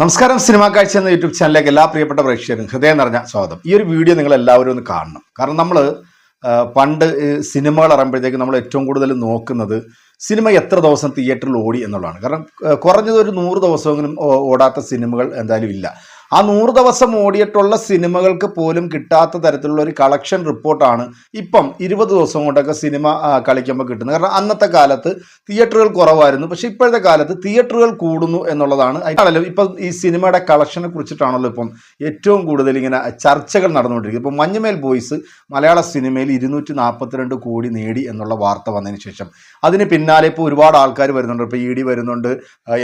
നമസ്കാരം സിനിമാ കാഴ്ച എന്ന യൂട്യൂബ് ചാനലിലേക്ക് എല്ലാ പ്രിയപ്പെട്ട പ്രേക്ഷകരും ഹൃദയം നിറഞ്ഞ സ്വാഗതം. ഈ ഒരു വീഡിയോ നിങ്ങൾ എല്ലാവരും ഒന്ന് കാണണം. കാരണം നമ്മൾ പണ്ട് സിനിമകൾ ഇറങ്ങുമ്പോഴത്തേക്ക് നമ്മൾ ഏറ്റവും കൂടുതൽ നോക്കുന്നത് സിനിമ എത്ര ദിവസം തിയേറ്ററിൽ ഓടി എന്നുള്ളതാണ്. കാരണം കുറഞ്ഞത് ഒരു നൂറ് ദിവസമെങ്കിലും ഓടാത്ത സിനിമകൾ എന്തായാലും ഇല്ല. ആ നൂറ് ദിവസം ഓടിയിട്ടുള്ള സിനിമകൾക്ക് പോലും കിട്ടാത്ത തരത്തിലുള്ള ഒരു കളക്ഷൻ റിപ്പോർട്ടാണ് ഇപ്പം ഇരുപത് ദിവസം കൊണ്ടൊക്കെ സിനിമ കളിക്കുമ്പോൾ കിട്ടുന്നത്. കാരണം അന്നത്തെ കാലത്ത് തിയേറ്ററുകൾ കുറവായിരുന്നു. പക്ഷെ ഇപ്പോഴത്തെ കാലത്ത് തിയേറ്ററുകൾ കൂടുന്നു എന്നുള്ളതാണ്. അതിനാണല്ലോ ഇപ്പം ഈ സിനിമയുടെ കളക്ഷനെ കുറിച്ചിട്ടാണല്ലോ ഇപ്പം ഏറ്റവും കൂടുതൽ ഇങ്ങനെ ചർച്ചകൾ നടന്നുകൊണ്ടിരിക്കുന്നത്. ഇപ്പം മഞ്ഞുമേൽ ബോയ്സ് മലയാള സിനിമയിൽ ഇരുന്നൂറ്റി നാൽപ്പത്തിരണ്ട് കോടി നേടി എന്നുള്ള വാർത്ത വന്നതിന് ശേഷം. അതിന് പിന്നാലെ ഇപ്പോൾ ഒരുപാട് ആൾക്കാർ വരുന്നുണ്ട്. ഇപ്പോൾ ഇ ഡി വരുന്നുണ്ട്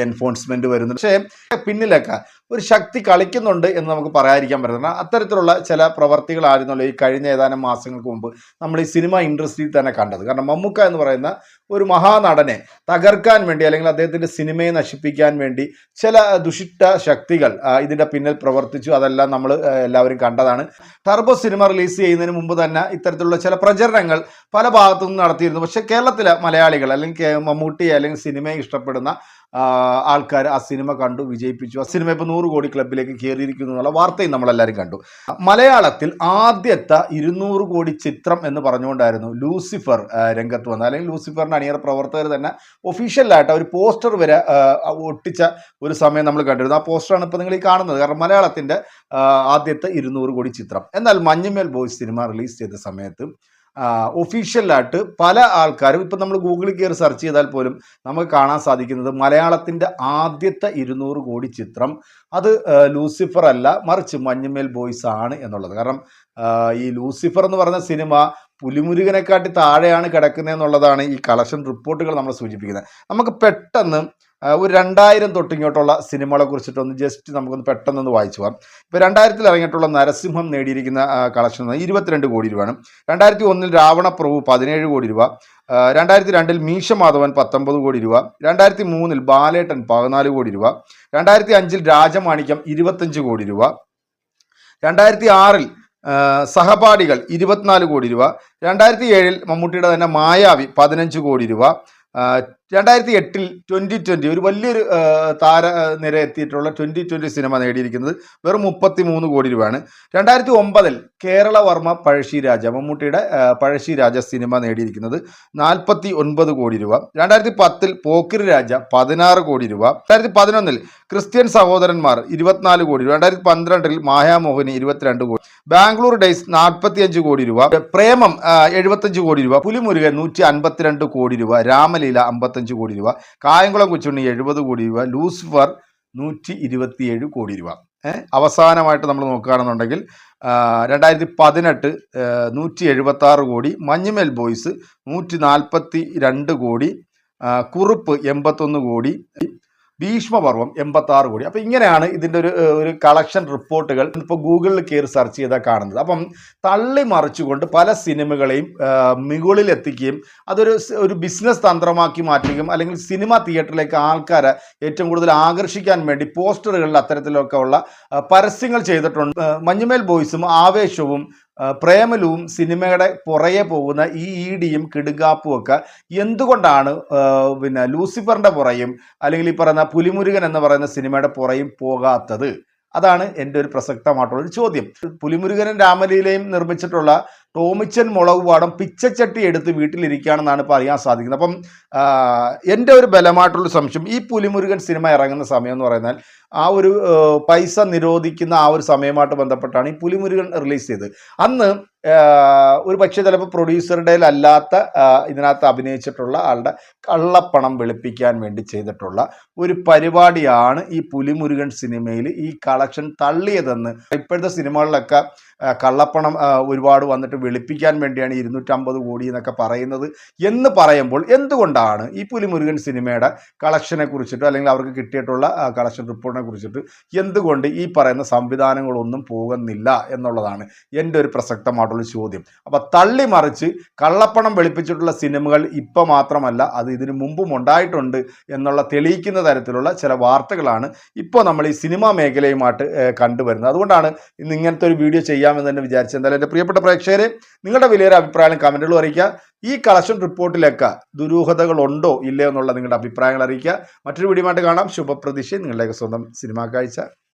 എൻഫോഴ്സ്മെന്റ് വരുന്നുണ്ട്. പക്ഷേ പിന്നിലൊക്കെ ഒരു ശക്തി കളിക്കുന്നുണ്ട് എന്ന് നമുക്ക് പറയാതിരിക്കാൻ പറ്റുന്ന അത്തരത്തിലുള്ള ചില പ്രവർത്തികളായിരുന്നല്ലോ ഈ കഴിഞ്ഞ ഏതാനും മാസങ്ങൾക്ക് മുമ്പ് നമ്മൾ ഈ സിനിമ ഇൻഡസ്ട്രിയിൽ തന്നെ കണ്ടത്. കാരണം മമ്മൂക്ക എന്ന് പറയുന്ന ഒരു മഹാനടനെ തകർക്കാൻ വേണ്ടി അല്ലെങ്കിൽ അദ്ദേഹത്തിന്റെ സിനിമയെ നശിപ്പിക്കാൻ വേണ്ടി ചില ദുഷിട്ട ശക്തികൾ ഇതിന്റെ പിന്നിൽ പ്രവർത്തിച്ചു. അതെല്ലാം നമ്മൾ എല്ലാവരും കണ്ടതാണ്. ടർബോ സിനിമ റിലീസ് ചെയ്യുന്നതിന് മുമ്പ് തന്നെ ഇത്തരത്തിലുള്ള ചില പ്രചരണങ്ങൾ പല ഭാഗത്തു നിന്നും നടത്തിയിരുന്നു. പക്ഷേ കേരളത്തിലെ മലയാളികൾ അല്ലെങ്കിൽ മമ്മൂട്ടി അല്ലെങ്കിൽ സിനിമയെ ഇഷ്ടപ്പെടുന്ന ആൾക്കാർ ആ സിനിമ കണ്ടു വിജയിപ്പിച്ചു. ആ സിനിമ ഇപ്പോൾ നൂറ് കോടി ക്ലബിലേക്ക് കയറിയിരിക്കുന്നു എന്നുള്ള വാർത്തയും നമ്മളെല്ലാവരും കണ്ടു. മലയാളത്തിൽ ആദ്യത്തെ ഇരുന്നൂറ് കോടി ചിത്രം എന്ന് പറഞ്ഞുകൊണ്ടായിരുന്നു ലൂസിഫർ രംഗത്ത് വന്നത്. അല്ലെങ്കിൽ ലൂസിഫറിന്റെ അണിയറ പ്രവർത്തകർ തന്നെ ഒഫീഷ്യലായിട്ട് ഒരു പോസ്റ്റർ വരെ ഒട്ടിച്ച ഒരു സമയം നമ്മൾ കണ്ടിരുന്നു. ആ പോസ്റ്ററാണ് ഇപ്പോൾ നിങ്ങൾ ഈ കാണുന്നത്. കാരണം മലയാളത്തിന്റെ ആദ്യത്തെ ഇരുന്നൂറ് കോടി ചിത്രം. എന്നാൽ മഞ്ഞുമേൽ ബോയ്സ് സിനിമ റിലീസ് ചെയ്ത സമയത്ത് ഒഫീഷ്യലായിട്ട് പല ആൾക്കാരും ഇപ്പം നമ്മൾ ഗൂഗിളിൽ കയറി സെർച്ച് ചെയ്താൽ പോലും നമുക്ക് കാണാൻ സാധിക്കുന്നത് മലയാളത്തിന്റെ ആദ്യത്തെ ഇരുന്നൂറ് കോടി ചിത്രം. അത് ലൂസിഫർ അല്ല മറിച്ച് മഞ്ഞുമേൽ ബോയ്സ് ആണ് എന്നുള്ളത്. കാരണം ഈ ലൂസിഫർ എന്ന് പറഞ്ഞ സിനിമ പുലിമുരുകനെക്കാട്ടി താഴെയാണ് കിടക്കുന്നത് എന്നുള്ളതാണ് ഈ കളക്ഷൻ റിപ്പോർട്ടുകൾ നമ്മൾ സൂചിപ്പിക്കുന്നത്. നമുക്ക് പെട്ടെന്ന് ഒരു രണ്ടായിരം തൊട്ടിങ്ങോട്ടുള്ള സിനിമകളെ കുറിച്ചിട്ടൊന്ന് ജസ്റ്റ് നമുക്കൊന്ന് പെട്ടെന്നൊന്ന് വായിച്ചു പോകാം ഇപ്പോൾ രണ്ടായിരത്തിൽ ഇറങ്ങിയിട്ടുള്ള നരസിംഹം നേടിയിരിക്കുന്ന കളക്ഷൻ ഇരുപത്തിരണ്ട് കോടി രൂപയാണ്. രണ്ടായിരത്തി ഒന്നിൽ രാവണപ്രഭു പതിനേഴ് കോടി രൂപ. രണ്ടായിരത്തി രണ്ടിൽ മീശ മാധവൻ പത്തൊമ്പത് കോടി രൂപ. രണ്ടായിരത്തി മൂന്നിൽ ബാലേട്ടൻ പതിനാല് കോടി രൂപ. രണ്ടായിരത്തി അഞ്ചിൽ രാജമാണിക്യം ഇരുപത്തഞ്ച് കോടി രൂപ. രണ്ടായിരത്തി ആറിൽ സഹപാഠികൾ ഇരുപത്തിനാല് കോടി രൂപ. രണ്ടായിരത്തി ഏഴിൽ മമ്മൂട്ടിയുടെ തന്നെ മായാവി പതിനഞ്ച് കോടി രൂപ. രണ്ടായിരത്തി എട്ടിൽ ട്വന്റി ട്വന്റി ഒരു വലിയൊരു താര നിര എത്തിയിട്ടുള്ള ട്വന്റി ട്വന്റി സിനിമ നേടിയിരിക്കുന്നത് വെറും മുപ്പത്തി മൂന്ന് കോടി രൂപയാണ്. രണ്ടായിരത്തി ഒമ്പതിൽ കേരളവർമ്മ പഴശ്ശി രാജ മമ്മൂട്ടിയുടെ പഴശ്ശിരാജ പഴശ്ശി രാജ സിനിമ നേടിയിരിക്കുന്നത് നാൽപ്പത്തി ഒൻപത് കോടി രൂപ. രണ്ടായിരത്തി പത്തിൽ പോക്കിരി രാജ പതിനാറ് കോടി രൂപ. രണ്ടായിരത്തി പതിനൊന്നിൽ ക്രിസ്ത്യൻ സഹോദരന്മാർ ഇരുപത്തിനാല് കോടി രൂപ. രണ്ടായിരത്തി പന്ത്രണ്ടിൽ മായാമോഹിനി ഇരുപത്തിരണ്ട് കോടി ബാംഗ്ലൂർ ഡേയ്സ് നാൽപ്പത്തിയഞ്ച് കോടി രൂപ. പ്രേമം എഴുപത്തഞ്ച് കോടി രൂപ. പുലിമുരുകൻ നൂറ്റി അൻപത്തിരണ്ട് കോടി രൂപ. രാമലീല അമ്പത്തഞ്ച് കോടി രൂപ കായംകുളം കൊച്ചുണ്ണി എഴുപത് കോടി രൂപ ലൂസിഫർ നൂറ്റി ഇരുപത്തിയേഴ് കോടി രൂപ. അവസാനമായിട്ട് നമ്മൾ നോക്കുകയാണെന്നുണ്ടെങ്കിൽ രണ്ടായിരത്തി പതിനെട്ട് നൂറ്റി എഴുപത്തി ആറ് കോടി മഞ്ഞുമേൽ ബോയ്സ് നൂറ്റി നാൽപ്പത്തി രണ്ട് കോടി കുറുപ്പ് എൺപത്തൊന്ന് കോടി ഭീഷ്മപർവം എൺപത്തി ആറ് കോടി. അപ്പം ഇങ്ങനെയാണ് ഇതിന്റെ ഒരു ഒരു കളക്ഷൻ റിപ്പോർട്ടുകൾ ഇപ്പോൾ ഗൂഗിളിൽ കയറി സെർച്ച് ചെയ്താൽ കാണുന്നത്. അപ്പം തള്ളി മറിച്ചുകൊണ്ട് പല സിനിമകളെയും മികളിൽ എത്തിക്കുകയും അതൊരു ഒരു ബിസിനസ് തന്ത്രമാക്കി മാറ്റുകയും അല്ലെങ്കിൽ സിനിമ തിയേറ്ററിലേക്ക് ആൾക്കാരെ ഏറ്റവും കൂടുതൽ ആകർഷിക്കാൻ വേണ്ടി പോസ്റ്ററുകളിൽ അത്തരത്തിലൊക്കെ ഉള്ള പരസ്യങ്ങൾ ചെയ്തിട്ടുണ്ട്. മഞ്ഞുമേൽ ബോയ്സും ആവേശവും പ്രേമലുവും സിനിമയുടെ പുറകെ പോകുന്ന ഈ ഈടിയും കിടുകാപ്പും ഒക്കെ എന്തുകൊണ്ടാണ് പിന്നെ ലൂസിഫറിന്റെ പുറയും അല്ലെങ്കിൽ ഈ പറയുന്ന പുലിമുരുകൻ എന്ന് പറയുന്ന സിനിമയുടെ പുറയും പോകാത്തത്? അതാണ് എന്റെ ഒരു പ്രസക്തമായിട്ടുള്ള ഒരു ചോദ്യം. പുലിമുരുകനും രാമലീലയും നിർമ്മിച്ചിട്ടുള്ള ടോമിച്ചൻ മുളക് പാടം പിച്ചച്ചട്ടി എടുത്ത് വീട്ടിലിരിക്കുകയാണെന്നാണ് ഇപ്പോൾ അറിയാൻ സാധിക്കുന്നത്. അപ്പം എന്റെ ഒരു ബലമായിട്ടുള്ള സംശയം ഈ പുലിമുരുകൻ സിനിമ ഇറങ്ങുന്ന സമയം എന്ന് പറയുന്നത് ആ ഒരു പൈസ നിരോധിക്കുന്ന ആ ഒരു സമയമായിട്ട് ബന്ധപ്പെട്ടാണ് ഈ പുലിമുരുകൻ റിലീസ് ചെയ്തത്. അന്ന് ഒരു പക്ഷേ ചിലപ്പോൾ പ്രൊഡ്യൂസറുടെ അല്ലാത്ത ഇതിനകത്ത് അഭിനയിച്ചിട്ടുള്ള ആളുടെ കള്ളപ്പണം വെളുപ്പിക്കാൻ വേണ്ടി ചെയ്തിട്ടുള്ള ഒരു പരിപാടിയാണ് ഈ പുലിമുരുകൻ സിനിമയിൽ ഈ കളക്ഷൻ തള്ളിയതെന്ന്. ഇപ്പോഴത്തെ സിനിമകളിലൊക്കെ കള്ളപ്പണം ഒരുപാട് വന്നിട്ട് വെളുപ്പിക്കാൻ വേണ്ടിയാണ് ഇരുന്നൂറ്റമ്പത് കോടി എന്നൊക്കെ പറയുന്നത് എന്ന് പറയുമ്പോൾ എന്തുകൊണ്ടാണ് ഈ പുലിമുരുകൻ സിനിമയുടെ കളക്ഷനെ കുറിച്ചിട്ട് അല്ലെങ്കിൽ അവർക്ക് കിട്ടിയിട്ടുള്ള കളക്ഷൻ റിപ്പോർട്ടിനെ കുറിച്ചിട്ട് എന്തുകൊണ്ട് ഈ പറയുന്ന സംവിധാനങ്ങളൊന്നും പോകുന്നില്ല എന്നുള്ളതാണ് എന്റെ ഒരു പ്രസക്തമായിട്ടുള്ള ചോദ്യം. അപ്പോൾ തള്ളി മറിച്ച് കള്ളപ്പണം വെളുപ്പിച്ചിട്ടുള്ള സിനിമകൾ ഇപ്പോൾ മാത്രമല്ല അത് ഇതിനു മുമ്പും ഉണ്ടായിട്ടുണ്ട് എന്നുള്ള തെളിയിക്കുന്ന തരത്തിലുള്ള ചില വാർത്തകളാണ് ഇപ്പോൾ നമ്മൾ ഈ സിനിമാ മേഖലയുമായിട്ട് കണ്ടുവരുന്നത്. അതുകൊണ്ടാണ് ഇന്ന് ഇങ്ങനത്തെ ഒരു വീഡിയോ ചെയ്യാമെന്ന് തന്നെ വിചാരിച്ചത്. എന്തായാലും എന്റെ പ്രിയപ്പെട്ട പ്രേക്ഷകരെ നിങ്ങളുടെ വിലയേറെ അഭിപ്രായങ്ങളും കമന്റുകളും അറിയിക്കുക. ഈ കളക്ഷൻ റിപ്പോർട്ടിലൊക്കെ ദുരൂഹതകളുണ്ടോ ഇല്ലയോ എന്നുള്ള നിങ്ങളുടെ അഭിപ്രായങ്ങൾ അറിയിക്കുക. മറ്റൊരു വീഡിയോ കാണാം. ശുഭപ്രതീക്ഷ. നിങ്ങളുടെയൊക്കെ സ്വന്തം സിനിമാ കാഴ്ച.